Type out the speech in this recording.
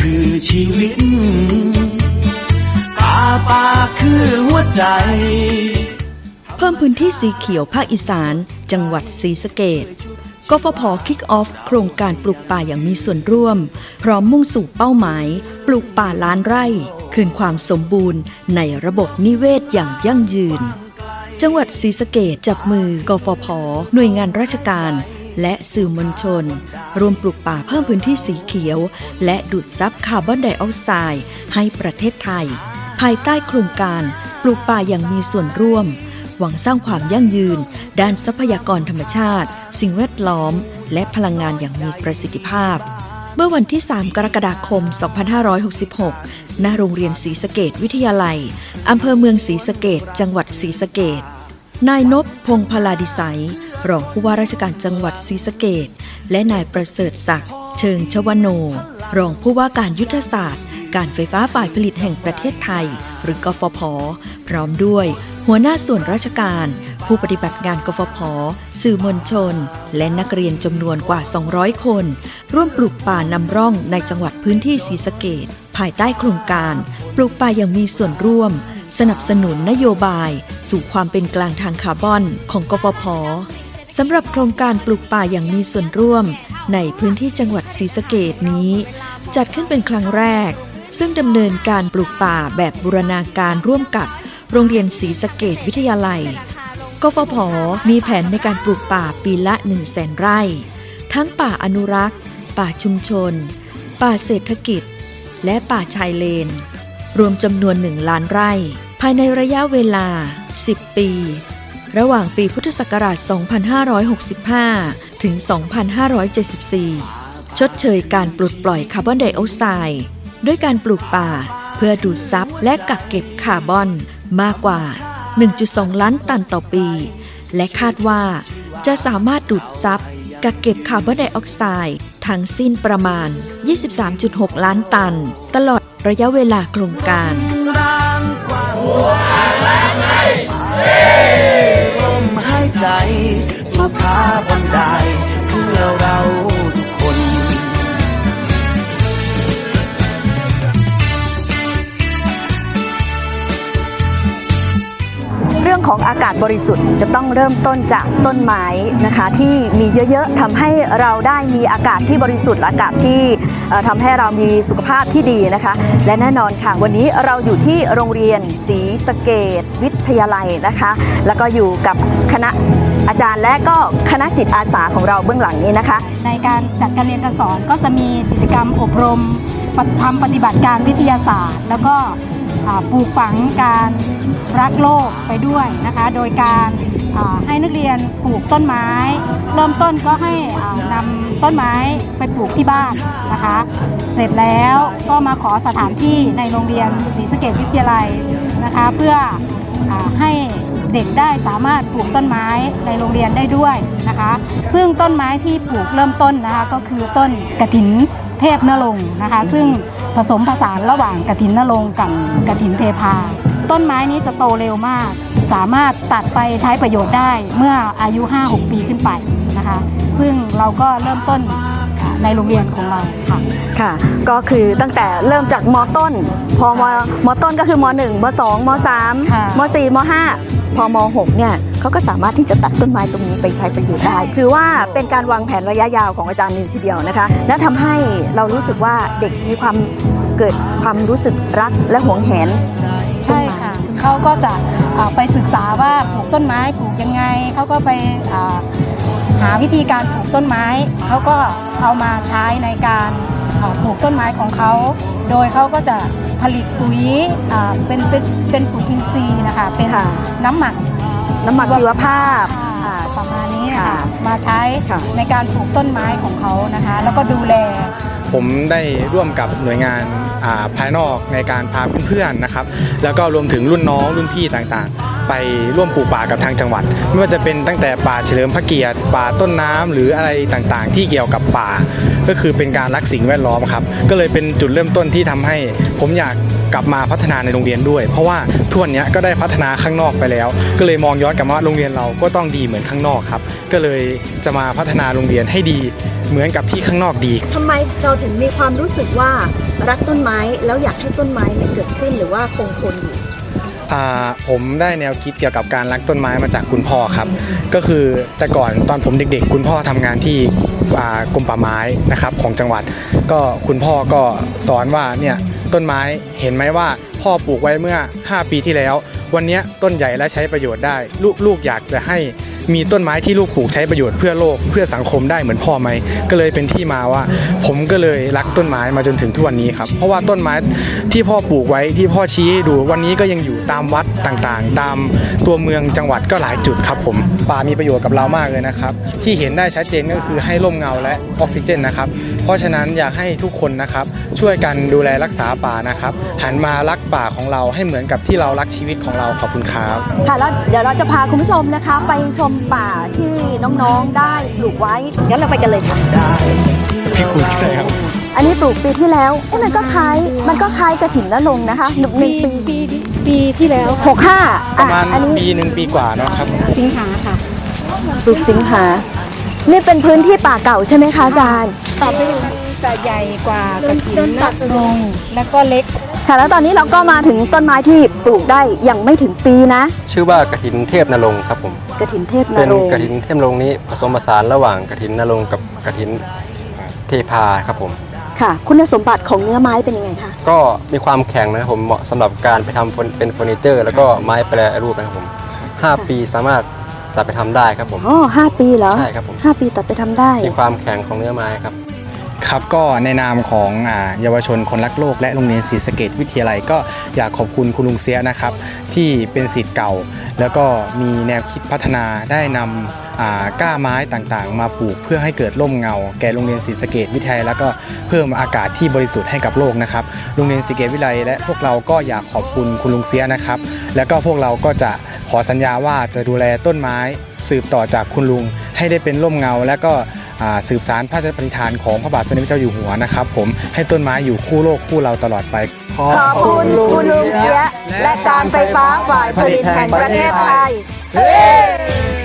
คือชีวิตป่าป่าคือหัวใจ เพิ่มพื้นที่สีเขียวภาคอีสาน จังหวัดศรีสะเกดกฟผคิกออฟโครงการปลูกป่าอย่างมีส่วนร่วม พร้อมมุ่งสู่เป้าหมาย ปลูกป่าล้านไร่ คืนความสมบูรณ์ ในระบบนิเวศอย่างยั่งยืน จังหวัดศรีสะเกดจับมือกฟผหน่วยงานราชการ และสื่อมวลชน รวมปลูกป่าเพิ่มพื้นที่สีเขียว และดูดซับคาร์บอนไดออกไซด์ให้ประเทศไทย ภายใต้โครงการปลูกป่าอย่างมีส่วนร่วม หวังสร้างความยั่งยืน ด้านทรัพยากรธรรมชาติ สิ่งแวดล้อม และพลังงานอย่างมีประสิทธิภาพ เมื่อวันที่ 3 กรกฎาคม 2566 ณ โรงเรียนศรีสะเกดวิทยาลัย อำเภอเมืองศรีสะเกดจังหวัดศรีสะเกดนายนพพงพลาดิสัย รองผู้ว่าราชการจังหวัดศรีสะเกดและนายประเสริฐศักดิ์เชิงชวโน รองผู้ว่าการยุทธศาสตร์ การไฟฟ้าฝ่ายผลิตแห่งประเทศไทย หรือกฟผ พร้อมด้วย หัวหน้าส่วนราชการ ผู้ปฏิบัติงานกฟผ สื่อมวลชน และนักเรียนจำนวนกว่า 200 คน ร่วมปลูกป่านำร่องในจังหวัดพื้นที่ศรีสะเกดภายใต้โครงการ ปลูกป่าอย่างมีส่วนร่วม สนับสนุนนโยบาย สู่ความเป็นกลางทางคาร์บอนของกฟผ สำหรับโครงการปลูกป่าอย่างมีส่วนร่วม ในพื้นที่จังหวัดศรีสะเกดนี้ จัดขึ้นเป็นครั้งแรก ซึ่งดำเนินการปลูกป่าแบบบูรณาการร่วมกับโรงเรียนศรีสะเกดวิทยาลัย กฟผ มีแผนในการปลูกป่าปีละ1 0 0 0 0แสนไร่ ทั้งป่าอนุรักษ์ ป่าชุมชน ป่าเศรษฐกิจ และป่าชายเลน รวมจำนวน1ล้านไร่ ภายในระยะเวลา 10 ปี ระหว่างปีพุทธศักราช 2565 ถึง 2574 ชดเชยการปลดปล่อยคาร์บอนไดออกไซด์ด้วยการปลูกป่า เพื่อดูดซับและกักเก็บคาร์บอนมากกว่า 1.2 ล้านตันต่อปี และคาดว่าจะสามารถดูดซับกักเก็บคาร์บอนไดออกไซด์ทั้งสิ้นประมาณ 23.6 ล้านตัน ตลอดระยะเวลาโครงการ ใจ สุขาบันไดเพื่อเรา รื่องของอากาศบริสุทธิ์จะต้องเริ่มต้นจากต้นไม้นะคะ ที่มีเยอะๆทำให้เราได้มีอากาศที่บริสุทธิ์อากาศที่เอ่อทำให้เรามีสุขภาพที่ดีนะคะ และแน่นอนค่ะวันนี้เราอยู่ที่โรงเรียนศรีสเกดวิทยาลัยนะคะ แล้วก็อยู่กับคณะอาจารย์และก็คณะจิตอาสาของเราเบื้องหลังนี้นะคะ ในการจัดการเรียนการสอนก็จะมีกิจกรรมอบรมทำปฏิบัติการวิทยาศาสตร์ แล้วก็ ปลูกฝังการรักโลกไปด้วยนะคะ โดยการให้นักเรียนปลูกต้นไม้ เริ่มต้นก็ให้อ่านำต้นไม้ไปปลูกที่บ้านนะคะ เสร็จแล้วก็มาขอสถานที่ในโรงเรียนศรีสะเกดวิทยาลัยนะคะ เพื่ออให้เด็กได้สามารถปลูกต้นไม้ในโรงเรียนได้ด้วยนะคะ ซึ่งต้นไม้ที่ปลูกเริ่มต้นนะคะก็คือต้นกระถินเทพนรงค์นะคะ ซึ่ง ผสมผสานระหว่างกระถินนรงค์กับกระถินเทพา ต้นไม้นี้จะโตเร็วมาก สามารถตัดไปใช้ประโยชน์ได้เมื่ออายุ 5-6 ปีขึ้นไปนะคะ ซึ่งเราก็เริ่มต้นในโรงเรียนของเราค่ะค่ะ ก็คือตั้งแต่เริ่มจากมต้น พอมมต้นก็คือม1ม2มค่ะ3ม4ม5พอม6เนี่ย เขาก็สามารถที่จะตัดต้นไม้ตรงนี้ไปใช้ประโยชน์ใช่ได้คือว่าเป็นการวางแผนระยะยาวของอาจารย์นี่ทีเดียวนะคะ และทำให้เรารู้สึกว่าเด็กมีความเกิดความรู้สึกรักและหวงแหนใช่ค่ะใช่ไหมเขาก็จะอ่าไปศึกษาว่าปลูกต้นไม้ปลูกยังไงเขาก็ไปอ่าหาวิธีการปลูกต้นไม้เขาก็เอามาใช้ในการอ่าปลูกต้นไม้ของเขา โดยเขาก็จะผลิตปุ๋ยอ่าเป็นเป็นเป็นปุ๋ยอินทรีย์นะคะเป็นค่ะน้ำหมัก น้ำหมักชีวภาพอ่าอ่าประมาณนี้ค่ะค่ะมาใช้ค่ะ ในการปลูกต้นไม้ของเขานะคะ แล้วก็ดูแล ผมได้ร่วมกับหน่วยงานอ่าภายนอกในการพาเพื่อนๆนะครับ แล้วก็รวมถึงรุ่นน้องรุ่นพี่ต่างๆ ไปร่วมปลูกป่ากับทางจังหวัด ไม่ว่าจะเป็นตั้งแต่ป่าเฉลิมพระเกียรติ ป่าต้นน้ำหรืออะไรต่างๆ ที่เกี่ยวกับป่า ก็คือเป็นการรักสิ่งแวดล้อมครับก็เลยเป็นจุดเริ่มต้นที่ทำให้ ผมอยากกลับมาพัฒนาในโรงเรียนด้วย เพราะว่าทุกวันนี้ก็ได้พัฒนาข้างนอกไปแล้ว ก็เลยมองย้อนกลับมาว่าโรงเรียนเราก็ต้องดีเหมือนข้างนอกครับ ก็เลยจะมาพัฒนาโรงเรียนให้ดีเหมือนกับที่ข้างนอกดีทำไมเราถึงมีความรู้สึกว่ารักต้นไม้แล้วอยากให้ต้นไม้เนี่ยเกิดขึ้นหรือว่าคงทนอยู่อ่าผมได้แนวคิดเกี่ยวกับการรักต้นไม้มาจากคุณพ่อครับ ก็คือแต่ก่อนตอนผมเด็กๆ คุณพ่อทำงานที่อ่า กรมป่าไม้นะครับของจังหวัด ก็คุณพ่อก็สอนว่าเนี่ยต้นไม้เห็นไหมว่าพ่อปลูกไว้เมื่อ 5 ปีที่แล้ว วันนี้ต้นใหญ่และใช้ประโยชน์ได้ ลูกลูกอยากจะให้มีต้นไม้ที่ลูกปลูกใช้ประโยชน์เพื่อโลกเพื่อสังคมได้เหมือนพ่อไหมก็เลยเป็นที่มาว่า ผมก็เลยรักต้นไม้มาจนถึงทุกวันนี้ครับเพราะว่าต้นไม้ที่พ่อปลูกไว้ที่พ่อชี้ให้ดูวันนี้ก็ยังอยู่ตามวัดต่างๆ ตามตัวเมืองจังหวัดก็หลายจุดครับผมป่ามีประโยชน์กับเรามากเลยนะครับ ที่เห็นได้ชัดเจนก็คือให้ร่มเงาและออกซิเจนนะครับเพราะฉะนั้นอยากให้ทุกคนนะครับช่วยกันดูแลรักษาป่านะครับหันมารักป่าของเราให้เหมือนกับที่เรารักชีวิตของเราขอบคุณครับ ค่ะแล้วเดี๋ยวเราจะพาคุณผู้ชมนะคะ ไปชมป่าที่น้องๆได้ปลูกไว้งั้นเราไปกันเลยค่ะพี่คุณใช่ครับ อันนี้ปลูกปีที่แล้วเอ๊ะมันก็คล้ายมันก็คล้ายกระถิ่นละลงนะคะหนึ่งหนึ่งปีปีปีที่แล้วหกห้าประมาณอันนี้ปีหนึ่งปีกว่าเนาะครับ สิงหาค่ะ ปลูกสิงหา นี่เป็นพื้นที่ป่าเก่าใช่ไหมคะอาจารย์ ต่อไปจะใหญ่กว่ากระถินนักลงแล้วก็เล็ก ค่ะ แล้วตอนนี้เราก็มาถึงต้นไม้ที่ปลูกได้ยังไม่ถึงปีนะ ชื่อว่ากระถินเทพนรงค์ครับผมกระถินเทพนเป็นรงค์กระถินเทพนรงค์นี้ผสมผสานระหว่างกระถินนรงค์กับกระถินเทพาครับผม ค่ะ คุณสมบัติของเนื้อไม้เป็นยังไงคะก็มีความแข็งนะครับผมเหมาะสำหรับการไปทำเฟอร์เป็นเฟอร์นิเจอร์ แล้วก็ไม้แปรรูปนะครับผม5ปีสามารถตัดไปทำได้ครับผมอ๋อห้าปีเหรอใช่ครับผมห้าปีตัดไปทำได้ มีความแข็งของเนื้อไม้ครับ ครับก็ในนามของเยาวชนคนรักโลก และโรงเรียนศรีสะเกดวิทยาลัย ก็อยากขอบคุณคุณลุงเสียนะครับ ที่เป็นสิทธิ์เก่า แล้วก็มีแนวคิดพัฒนาได้นำก้าไม้ต่างๆ มาปลูกเพื่อให้เกิดร่มเงา แก่โรงเรียนศรีสะเกดวิทยาลัยแล้วก็เพิ่มอากาศที่บริสุทธิ์ให้กับโลกนะครับโรงเรียนศรีสะเกดวิทยาลัยและพวกเราก็อยากขอบคุณคุณลุงเสียนะครับ แล้วก็พวกเราก็จะขอสัญญาว่าจะดูแลต้นไม้ สืบต่อจากคุณลุงให้ได้เป็นร่มเงา และก็ สืบสารพระราชปณิธานของพระบาทสมเด็จพระเจ้าอยู่หัวนะครับ ผมให้ต้นไม้อยู่คู่โลกคู่เราตลอดไป ขอบคุณคุณลุงเสีย และการไฟฟ้าฝ่ายผลิตแห่งประเทศไทยเย้